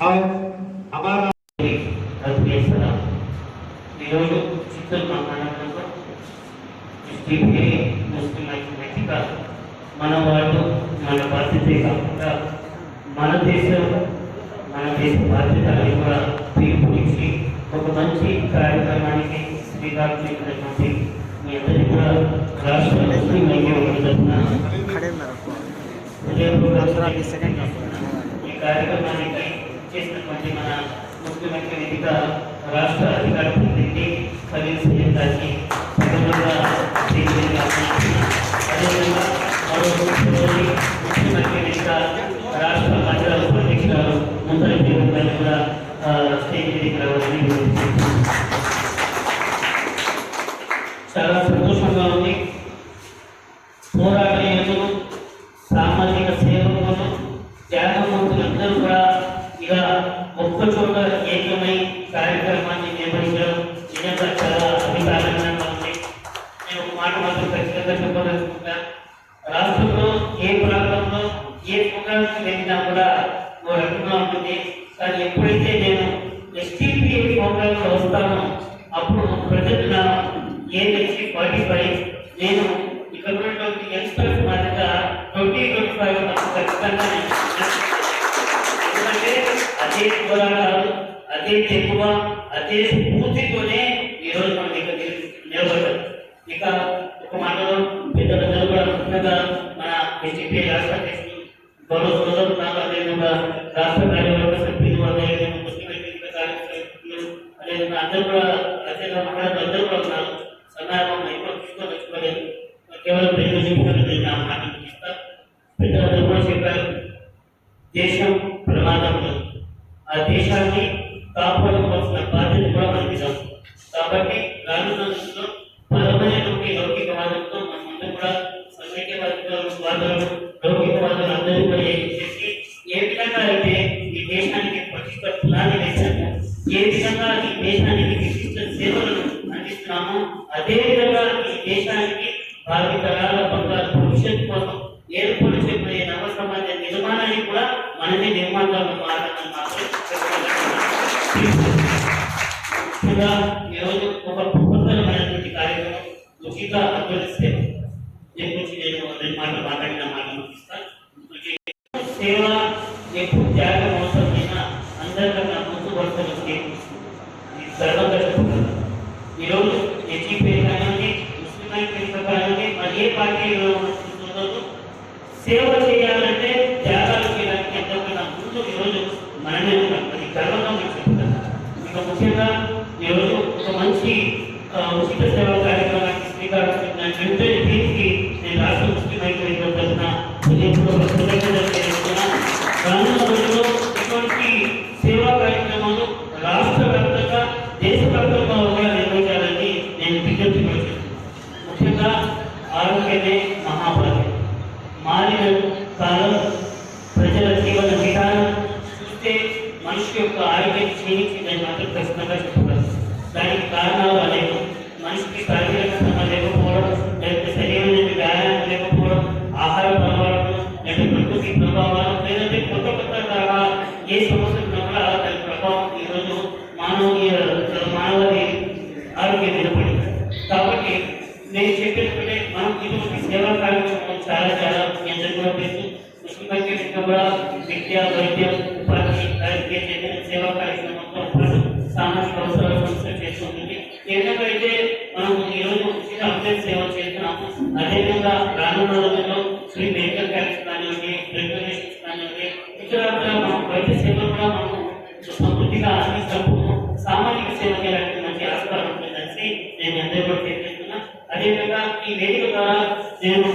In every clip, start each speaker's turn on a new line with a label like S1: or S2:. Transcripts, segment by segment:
S1: और हमारा
S2: రద్దు చేస్తారా ఈరోజు చిత్తూరు మహానగరంలో డిస్ట్రిక్ట్ ముస్లిం ఐక్యవేదిక మన వాళ్ళు మన బాధ్యతే కాకుండా మన దేశం మన దేశ బాధ్యత అని కూడా పిలుపునిచ్చి ఒక మంచి కార్యక్రమానికి శ్రీకారం చుట్టినటువంటి మీ అందరికీ కూడా రాష్ట్ర ముస్లిం ఐక్యవేదిక తరఫున
S3: खड़े में रखो
S2: హృదయపూర్వక
S3: बीस सेकंड रखो
S2: ఈ కార్యక్రమానికి చేసినటువంటి మన ముఖ్యమంత్రి వేదిక రాష్ట్ర అధికార ప్రతినిధి ఖలీల్ సీఎం గారికి ప్రథమంగా అదేవిధంగా మరో ముఖ్యమంత్రి ముఖ్యమంత్రి వేదిక రాష్ట్ర మహిళా ఉపాధ్యక్షురాలు ముందరి జీవన్ గారిని కూడా ఆ, స్టేజ్ వేదిక ఎస్టీపీఏ ప్రోగ్రాంలో అప్పుడు ప్రజలు నా ఏదైతే ఫార్టీ ఫైవ్ నేను ఇక్కడ ఉన్నటువంటి యంగ్స్టర్స్ మాదిరిగా ట్వంటీ ట్వంటీ ఫైవ్ ఖచ్చితంగా ఎందుకంటే అదే పోరాటాలు అదే తెగువ అదే స్ఫూర్తితోనే కేవలం ప్రజలు చెప్పుకొని నేను నా మాట ఇస్తా పెద్దలందరూ కూడా చెప్పారు దేశం ప్రమాదంలో ఆ దేశాన్ని కాపాడుకోవాల్సిన బాధ్యత కూడా మనకి కాబట్టి రానున్న రోజుల్లో బలమైనటువంటి లౌకికవాదంతో మనమందరం కూడా సమైక్యవాదులు లౌకికవాదులు అందరూ కూడా కోసం ఏర్పాటు చేయబోయే నవ సమాజ నిర్మాణానికి కూడా మనమే నిర్మాణాలు మారాలని ఈరోజు ఒక బృహత్తరమైనటువంటి కార్యక్రమం ఉచిత అభ్యర్థిస్తే దీని గురించి నేను రెండు మాటలు మాట్లాడిన మాటలు సేవ ఎప్పుడు త్యాగం అవసరమైన అందరికన్నా ముందు వరుసలు గర్వంగా చెప్పుకుంటున్నాను ఈరోజు ఎస్జీపీ కానివ్వండి ముస్లిం ఐక్యత కానివ్వండి మరి ఏ పార్టీలో ఉంటుందో సేవ చేయాలంటే త్యాగాలు చేయడానికి ఎంతకన్నా ముందు ఈరోజు మనమే ఉన్నాం అది గర్వంగా మీకు చెప్తాను ఇక ముఖ్యంగా ఈరోజు ఒక మంచి ఆ, ఉచిత సేవ కార్యక్రమానికి శ్రీకారం చుట్టిన వెంటనే ఆరోగ్యం నిలబడి కాబట్టి నేను చెప్పినట్టే మనం ఇటువంటి సేవా కార్యక్రమం చాలా చాలా మీ అందరికీ కూడా తెలుసు ముఖ్యమంత్రి కూడా విద్య వైద్యం ఉపాధి రాజకీయ చెందిన సేవా కార్యక్రమంతో పాటు సామాజిక అవసరాల సంస్థ చేస్తుంది ఏదైనా అయితే మనం ఈరోజు రోజు ఉచిత అంబేద్ సేవ చేస్తున్నాము అదేవిధంగా రానున్న రోజుల్లో శ్రీ మెడికల్ క్యాంప్స్ కానివ్వండి బ్లడ్ నేను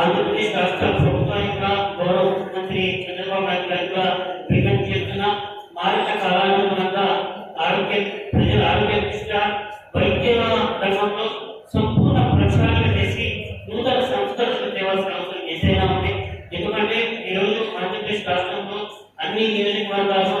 S2: ఆంధ్రప్రదేశ్ రాష్ట్ర ప్రభుత్వానికి కూడా గౌరవ ముఖ్యమంత్రి చంద్రబాబు నాయుడు గారు కూడా విజ్ఞప్తి చేస్తున్నా మారిన కాలానుగుణంగా ఆరోగ్య ప్రజల ఆరోగ్య దృష్ట్యా వైద్య రంగంలో సంపూర్ణ ప్రక్షాళన చేసి నూతన సంస్కరణలు తేవాల్సిన అవసరం ఉంది. ఎందుకంటే ఈరోజు ఆంధ్రప్రదేశ్ రాష్ట్రంలో అన్ని నియోజకవర్గాల్లో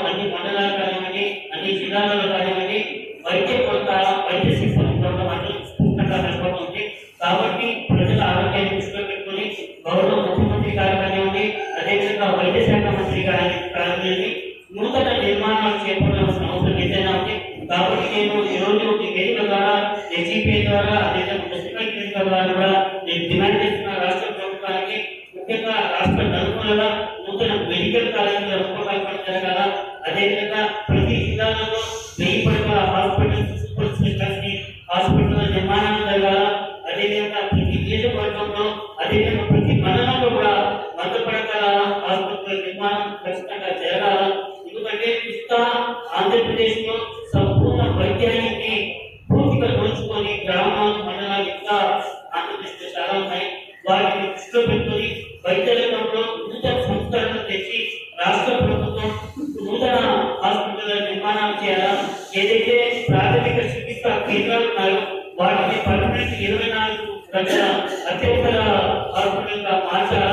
S2: అనేది నూతన నిర్మాణాలు చేపట్టాల్సిన అవసరం ఏదైనా ఉంది కాబట్టి నేను ఈరోజు ఒక వేదిక ద్వారా ఎస్ఈపీ ద్వారా అదేవిధంగా డిస్ట్రిక్ట్ వేదిక ద్వారా కూడా నేను డిమాండ్ చేస్తున్న రాష్ట్ర ప్రభుత్వానికి ముఖ్యంగా రాష్ట్ర నలుగురుగా నూతన మెడికల్ కాలేజీల రూపకల్పన జరగాల. అదేవిధంగా ప్రతి జిల్లాలలో ఆంధ్రప్రదేశ్లో సంపూర్ణ వైద్యానికి పూర్తిగా దోచుకొని గ్రామాలు మండలాలు ఇంకా ఆంధ్రప్రదేశ్లో చాలా ఉన్నాయి. వాటిని దృష్టిలో పెట్టుకొని వైద్య రంగంలో నూతన సంస్కరణలు తెచ్చి రాష్ట్ర ప్రభుత్వం నూతన హాస్పిటల్ నిర్మాణాలు చేయాలా? ఏదైతే ప్రాథమిక చికిత్స కేంద్రాలు ఉన్నాయో వాటిని పర్మనెంట్ ఇరవై నాలుగు గంటల అత్యవసర హాస్పిటల్గా మార్చాలి?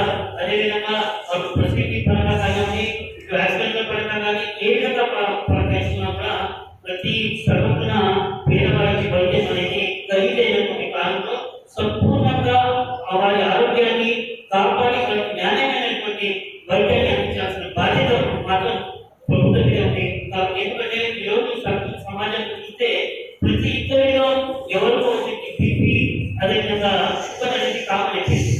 S2: సంపూర్ణంగా వారి ఆరోగ్యాన్ని కాపాడి వారికి నాణ్యమైనటువంటి వైద్యాన్ని అందించాల్సిన బాధ్యత మాత్రం ప్రభుత్వం మీద ఉంది. కాబట్టి ఎందుకంటే ఈరోజు సమ- సమాజంలో చూస్తే ప్రతి ఇద్దరిలో ఎవరికో ఒకరికి బీపీ అదేవిధంగా షుగర్ అనేది కామన్ అయిపోయింది.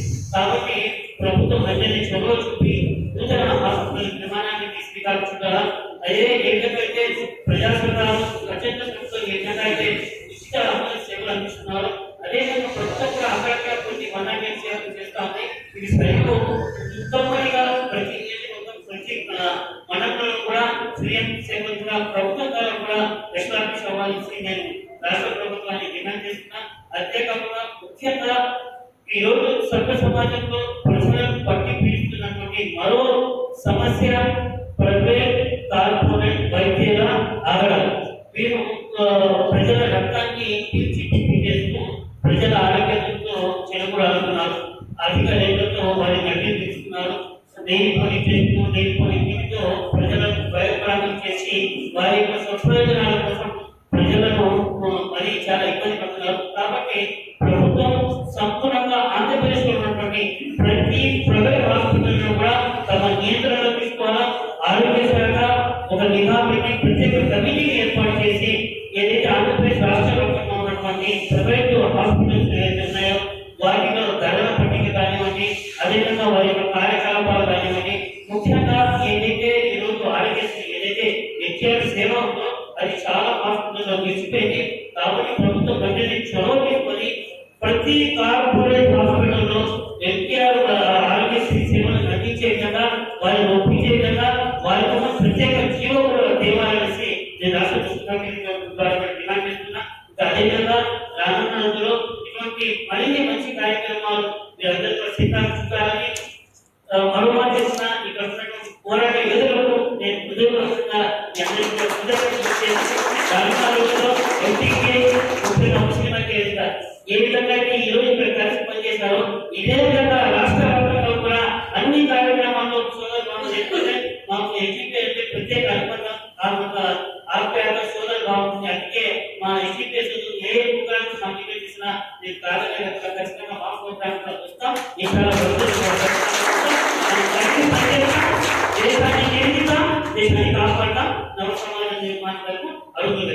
S2: ఇది సరిపోదు ఉత్తమమైన ప్రతి ప్రతి మండలంలో కూడా సీఎం సేవలు కూడా ప్రభుత్వం ద్వారా కూడా ఎస్టాబ్లిష్ అవ్వాల్సి నేను రాష్ట్ర ప్రభుత్వాన్ని డిమాండ్ చేస్తున్నా. అంతేకాకుండా ముఖ్యంగా ఈరోజు రోజు సర్వ సమాజంలో ప్రజలను పట్టి పీడిస్తున్నటువంటి మరో సమస్య నెయ్యి పని చేస్తూ నెయ్యి పని భయప్రాంతం చేసి వారి యొక్క స్వప్రయోజనాల కోసం ప్రజలను మరి చాలా ఇబ్బంది పడుతున్నారు. కాబట్టి ప్రభుత్వం సంపూర్ణంగా ఆంధ్రప్రదేశ్ ఉన్నటువంటి ప్రతి ప్రైవేట్ హాస్పిటల్ కూడా తమ నియంత్రణలో తీసుకోవాలా? ఆరోగ్య శాఖ ఒక నిఘా ప్రత్యేక కమిటీని ఏర్పాటు చేసి ఏదైతే ఆంధ్రప్రదేశ్ రాష్ట్ర ప్రభుత్వం ఉన్నటువంటి ఎన్టీఆర్ సేవ ఉందో అది చాలా హాస్పిటల్లో నిలిచిపోయింది కాబట్టి ప్రభుత్వం వెంటనే చొరవ తీసుకొని ప్రతి కార్పొరేట్ చేసినా నేను కాదని ఖచ్చితంగా మా వస్తాం ఈ దేశాన్ని నిర్మిద్దాం దేశాన్ని కాపాడతాం నవ సమాజ నిర్మాణం వరకు అడుగులు